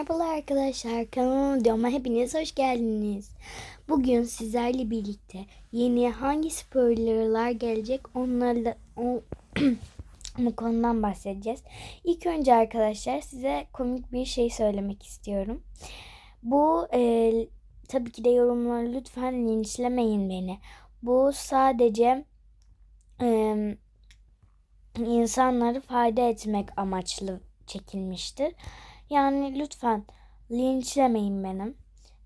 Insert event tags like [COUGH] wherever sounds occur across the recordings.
Merhabalar arkadaşlar kanalıma videoma hepiniz hoş geldiniz. Bugün sizlerle birlikte yeni hangi spoilerlar gelecek onlarla o, [CLEARS THROAT] bu konudan bahsedeceğiz. İlk önce arkadaşlar size komik bir şey söylemek istiyorum. Bu e, tabii ki de yorumları lütfen linçlemeyin beni. Bu sadece e, insanları fayda etmek amaçlı çekilmiştir. Yani lütfen linçlemeyin benim.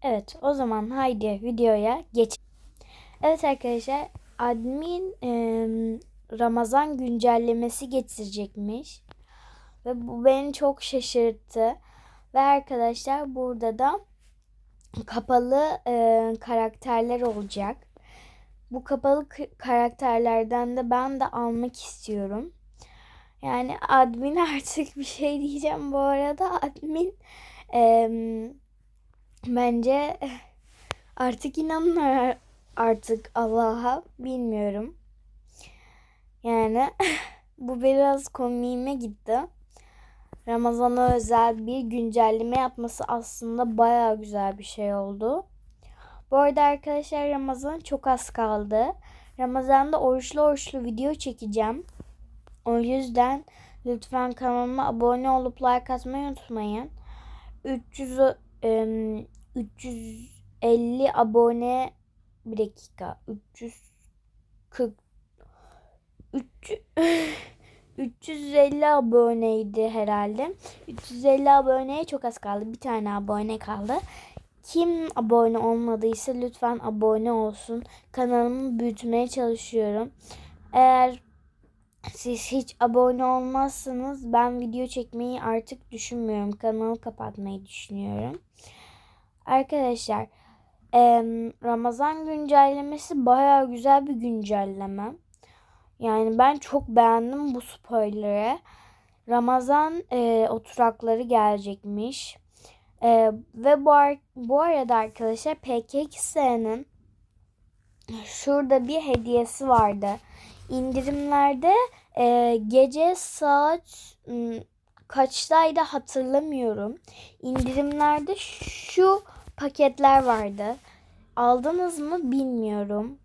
Evet o zaman haydi videoya geç. Evet arkadaşlar admin e, Ramazan güncellemesi getirecekmiş. Ve bu beni çok şaşırttı. Ve arkadaşlar burada da kapalı e, karakterler olacak. Bu kapalı karakterlerden de ben de almak istiyorum. Yani admin [LAUGHS] artık bir şey diyeceğim bu arada. Admin e, bence artık inanırlar artık Allah'a bilmiyorum. Yani [LAUGHS] bu biraz komiğime gitti. Ramazan'a özel bir güncelleme yapması aslında baya güzel bir şey oldu. Bu arada arkadaşlar Ramazan çok az kaldı. Ramazan'da oruçlu oruçlu video çekeceğim. O yüzden lütfen kanalıma abone olup like atmayı unutmayın. 300 e, 350 abone bir dakika 340 300 350 aboneydi herhalde. 350 aboneye çok az kaldı. Bir tane abone kaldı. Kim abone olmadıysa lütfen abone olsun. Kanalımı büyütmeye çalışıyorum. Eğer siz hiç abone olmazsanız ben video çekmeyi artık düşünmüyorum. Kanalı kapatmayı düşünüyorum. Arkadaşlar Ramazan güncellemesi baya güzel bir güncelleme. Yani ben çok beğendim bu spoiler'ı. Ramazan e, oturakları gelecekmiş. E, ve bu, ar- bu arada arkadaşlar PKX'nin şurada bir hediyesi vardı. İndirimlerde e, gece saat kaçtaydı hatırlamıyorum. İndirimlerde şu paketler vardı. Aldınız mı bilmiyorum.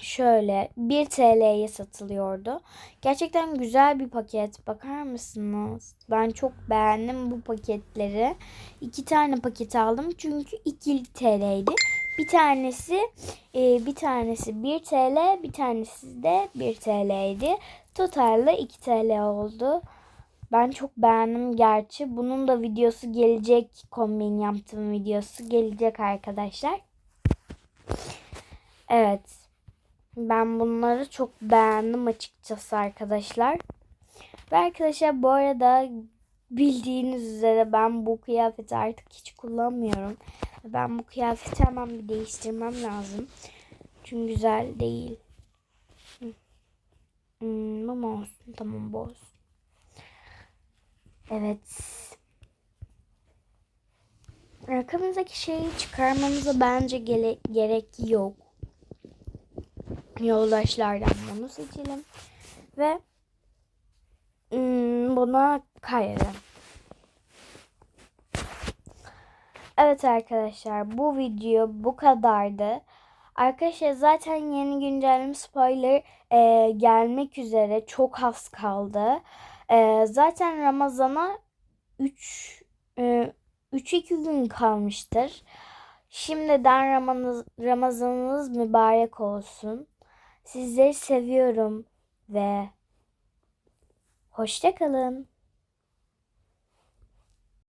Şöyle 1 TL'ye satılıyordu. Gerçekten güzel bir paket. Bakar mısınız? Ben çok beğendim bu paketleri. İki tane paket aldım çünkü 2 TL'ydi. Bir tanesi e, bir tanesi 1 TL, bir tanesi de 1 TL'ydi. Totalde 2 TL oldu. Ben çok beğendim gerçi. Bunun da videosu gelecek. Kombin yaptığım videosu gelecek arkadaşlar. Evet. Ben bunları çok beğendim açıkçası arkadaşlar. Ve arkadaşlar bu arada bildiğiniz üzere ben bu kıyafeti artık hiç kullanmıyorum. Ben bu kıyafeti hemen bir değiştirmem lazım. Çünkü güzel değil. Hmm, ama olsun. Tamam bu olsun. Evet. Arkamızdaki şeyi çıkarmamıza bence gere gerek yok. Yoldaşlardan bunu seçelim. Ve hmm, buna kayalım. Evet arkadaşlar bu video bu kadardı. Arkadaşlar zaten yeni güncelleme spoiler e, gelmek üzere çok az kaldı. E, zaten Ramazan'a 3 e, 3-2 gün kalmıştır. Şimdiden Ramazanınız, Ramazanınız mübarek olsun. Sizleri seviyorum ve hoşça kalın.